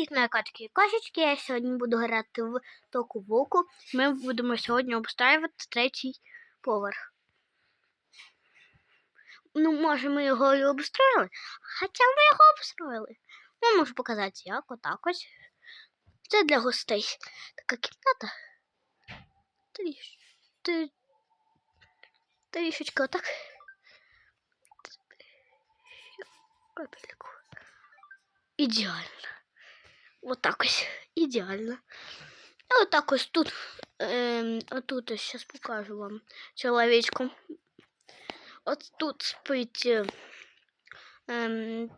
Привіт, на котики. Кошечки, я сьогодні буду грати в току вуку. Ми будемо сьогодні обстраювати третій поверх. Ну, може, ми його і обстроїли, хоча ми його обстроїли. Я можу показати, як отак ось. Це для гостей. Така кімната. Тріш... Трі... Трішечки отак. Ідеально. Отак ось. Ідеально. І отак ось тут. Ем, отут ось зараз покажу вам чоловічку. От тут спить. е,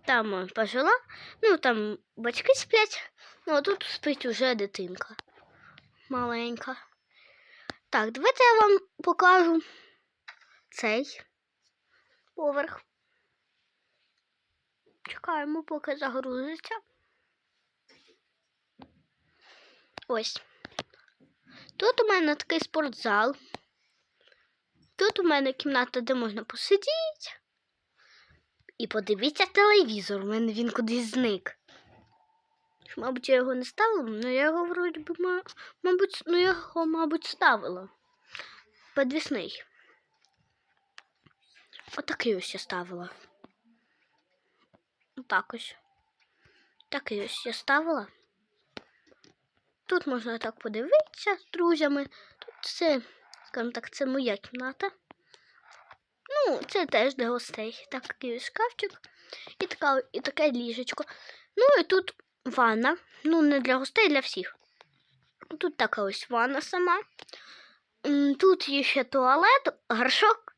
там пожила. Ну, там батьки сплять. Ну, а тут спить уже дитинка. Маленька. Так, давайте я вам покажу цей поверх. Чекаємо, поки загрузиться. Ось. Тут у мене такий спортзал. Тут у мене кімната, де можна посидіти. І подивіться телевізор. У мене він кудись зник. Мабуть, я його не ставила, але я його вроді би, ма- мабуть, ну я його, мабуть, ставила. Підвісний. Отакий ось я ставила. Отак ось. Такий ось я ставила. Тут можна так подивитися з друзями. Тут це, скажімо так, це моя кімната. Ну, це теж для гостей. Такий шкафчик і, така, і таке ліжечко. Ну і тут ванна. Ну, не для гостей, для всіх. Тут така ось ванна сама. Тут є ще туалет, горшок.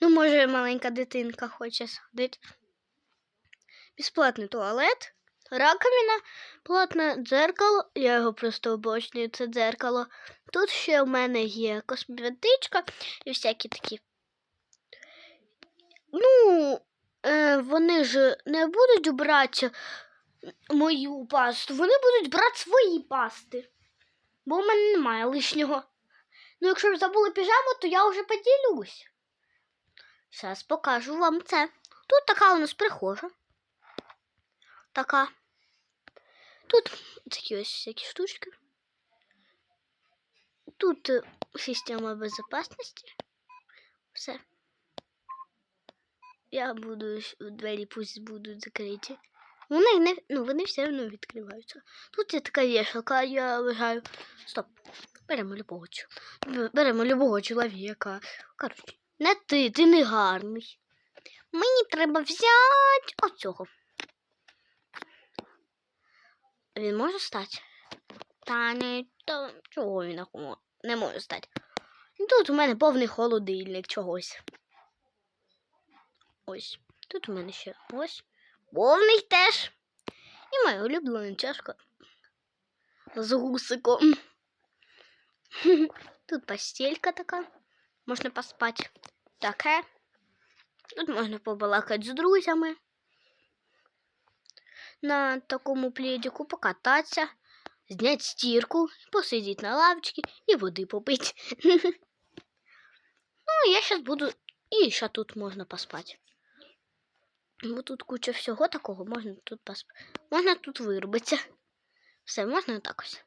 Ну, може, маленька дитинка хоче сходити. Безплатний туалет, раковина, платне дзеркало. Я його просто обочнюю, це дзеркало. Тут ще в мене є косметичка і всякі такі. Ну, е, вони ж не будуть брати мою пасту, вони будуть брати свої пасти. Бо в мене немає лишнього. Ну, якщо ви забули піжаму, то я вже поділюсь. Зараз покажу вам це. Тут така у нас прихожа. Така. Тут такі ось всякі штучки. Тут е, система безпечності. Все. Я буду двері пусть будуть закриті. Вони не ну, вони все одно відкриваються. Тут є така вішалка, я вважаю. Стоп. Беремо любого Беремо любого чоловіка. Коротше, не ти, ти не гарний. Мені треба взяти оцього. Він може стати? Та ні, то чого він не не може стати? Тут у мене повний холодильник чогось. Ось. Тут у мене ще ось. Повний теж. І моя улюблена чашка з гусиком. Тут постелька така. Можна поспати. Таке. Тут можна побалакати з друзями. На такому пледику покататися, зняти стірку, посидіти на лавочці і води попити. Ну, я зараз буду. І ще тут можна поспати. Бо тут куча всього такого, можна тут поспати. Можна тут виробитися. Все, можна так ось.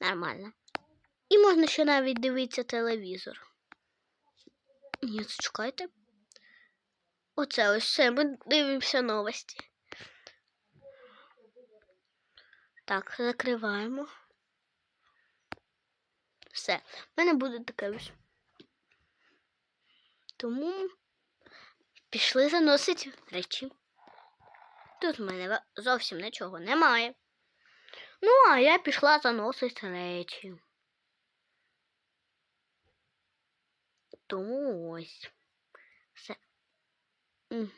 Нормально. І можна ще навіть дивитися телевізор. Ні, чекайте. Оце ось все, ми дивимося новості. Так, закриваємо. Все. В мене буде таке ось. Тому пішли заносити речі. Тут в мене зовсім нічого немає. Ну, а я пішла заносити речі. Тому ось. Все. Мгм.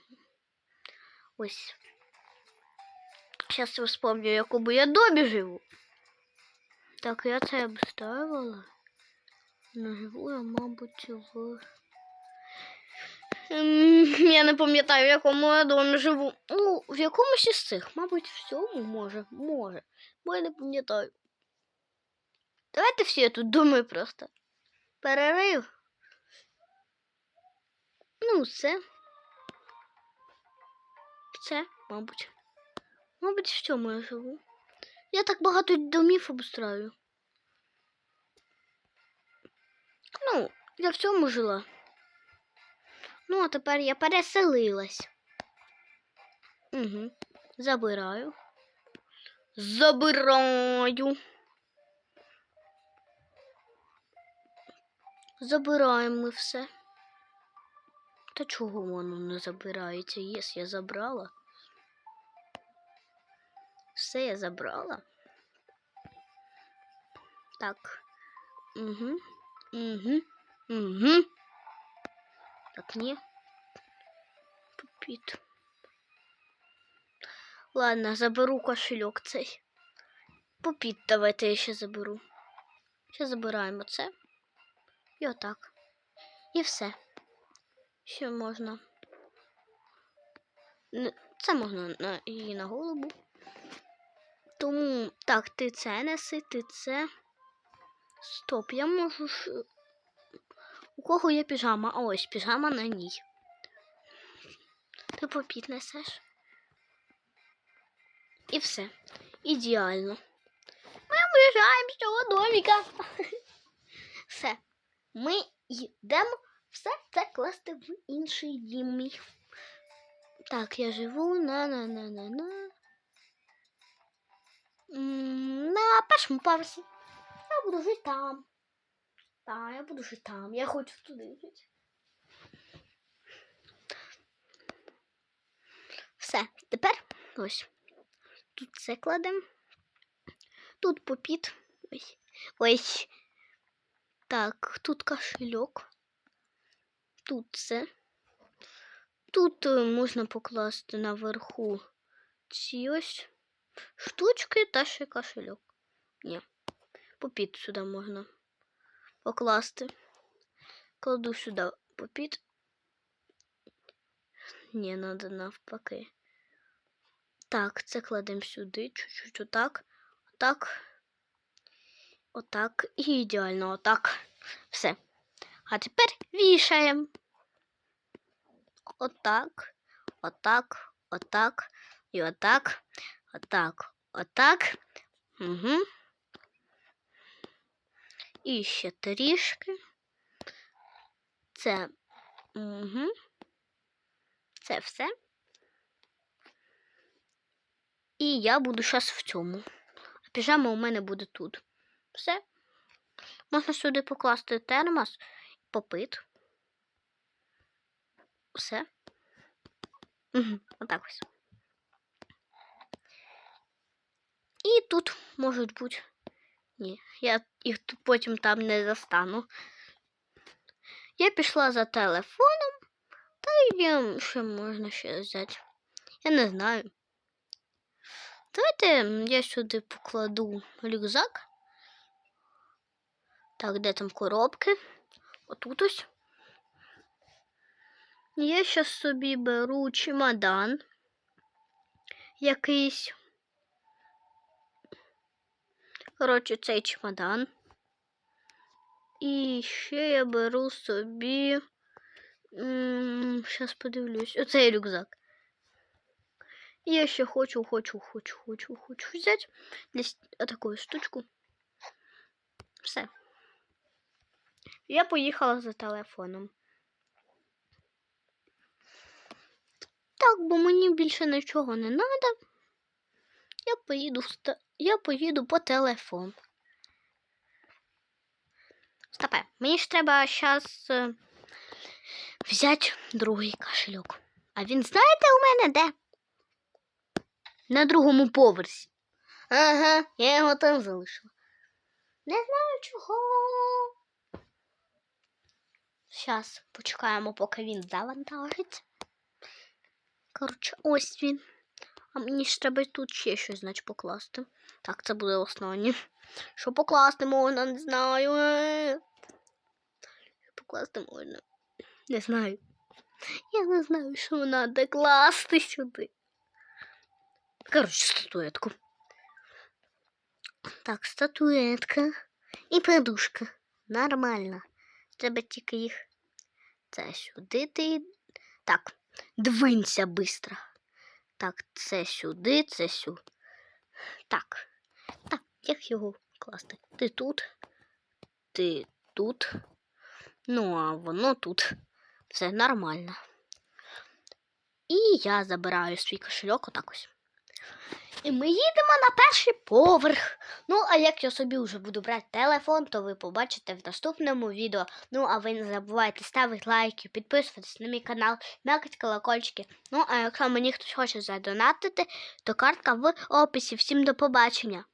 Ось. Зараз я вспомню, в якому я домі живу. Так, я це обставила. Ну, живу я, мабуть, в. Я не пам'ятаю, в якому я домі живу. Ну, в якомусь із цих, мабуть, в цьому може, може. Бо я не пам'ятаю. Давайте всі я тут думаю просто. Перерив. Ну, все. Все, мабуть. Мабуть, в цьому я живу. Я так багато домів обустраю. Ну, я в цьому жила. Ну, а тепер я переселилась. Угу. Забираю. Забираю. Забираємо ми все. Та чого воно не забирається? Єс, я забрала. Все я забрала. Так. Угу. Угу. Угу. Так, ні. Попіт. Ладно, заберу кошельок цей. Попіт давайте я ще заберу. Ще забираємо це. І отак. І все. Ще можна. Це можна на її на голову. Тому так, ти це неси, ти це. Стоп, я можу. У кого є піжама? А ось піжама на ній. Ти попіт несеш. І все. Ідеально. Ми виїжджаємо з цього доміка. Все. Ми йдемо все це класти в інший дім. Так, я живу на на на на на. На першому поверсі. Я буду жити там. Так, я буду жити там. Я хочу туди жити. Все, тепер ось. Тут це кладемо. Тут попіт. Ось. Ось. Так, тут кошельок. Тут це. Тут е, можна покласти наверху ці ось штучки та ще кошельок. Ні. Попіт сюди можна покласти. Кладу сюди попіт. Ні, треба навпаки. Так, це кладемо сюди, чуть-чуть отак. Отак. Отак. І ідеально отак. Все. А тепер вішаємо. Отак, отак, отак, і отак, отак, отак. Угу. І ще трішки. Це. Угу. Це все. І я буду зараз в цьому. А піжама у мене буде тут. Все. Можна сюди покласти термос, попит. Все. Угу. Отак ось. І тут можуть бути. Ні, я їх потім там не застану. Я пішла за телефоном, та й ще можна ще взяти. Я не знаю. Давайте я сюди покладу рюкзак. Так, де там коробки? Отут ось. Я щас собі беру чемодан якийсь. Коротше, цей чемодан. І ще я беру собі. Зараз подивлюсь. Оцей рюкзак. Я ще хочу, хочу, хочу, хочу, хочу взяти десь таку штучку. Все. Я поїхала за телефоном. Так, бо мені більше нічого не треба. Я поїду в ста... я поїду по телефон. Стопе, мені ж треба зараз взяти другий кошельок. А він знаєте у мене де? На другому поверсі. Ага, я його там залишила. Не знаю чого. Зараз почекаємо, поки він завантажиться. Коротше, ось він. А мені ж треба тут ще щось, значить, покласти. Так, це буде останнє. Що покласти можна, не знаю. Що покласти можна? Не знаю. Я не знаю, що треба класти сюди. Коротше, статуетку. Так, статуетка і подушка. Нормально. Треба тільки їх. Це сюди ти. Так, двинься быстро. Так, це сюди, це сюди. Так. Так, як його класти? Ти тут, ти тут. Ну, а воно тут. Все нормально. І я забираю свій кошельок отак ось. І ми їдемо на перший поверх. Ну, а як я собі вже буду брати телефон, то ви побачите в наступному відео. Ну, а ви не забувайте ставити лайки, підписуватись на мій канал, м'якати колокольчики. Ну, а якщо мені хтось хоче задонатити, то картка в описі. Всім до побачення!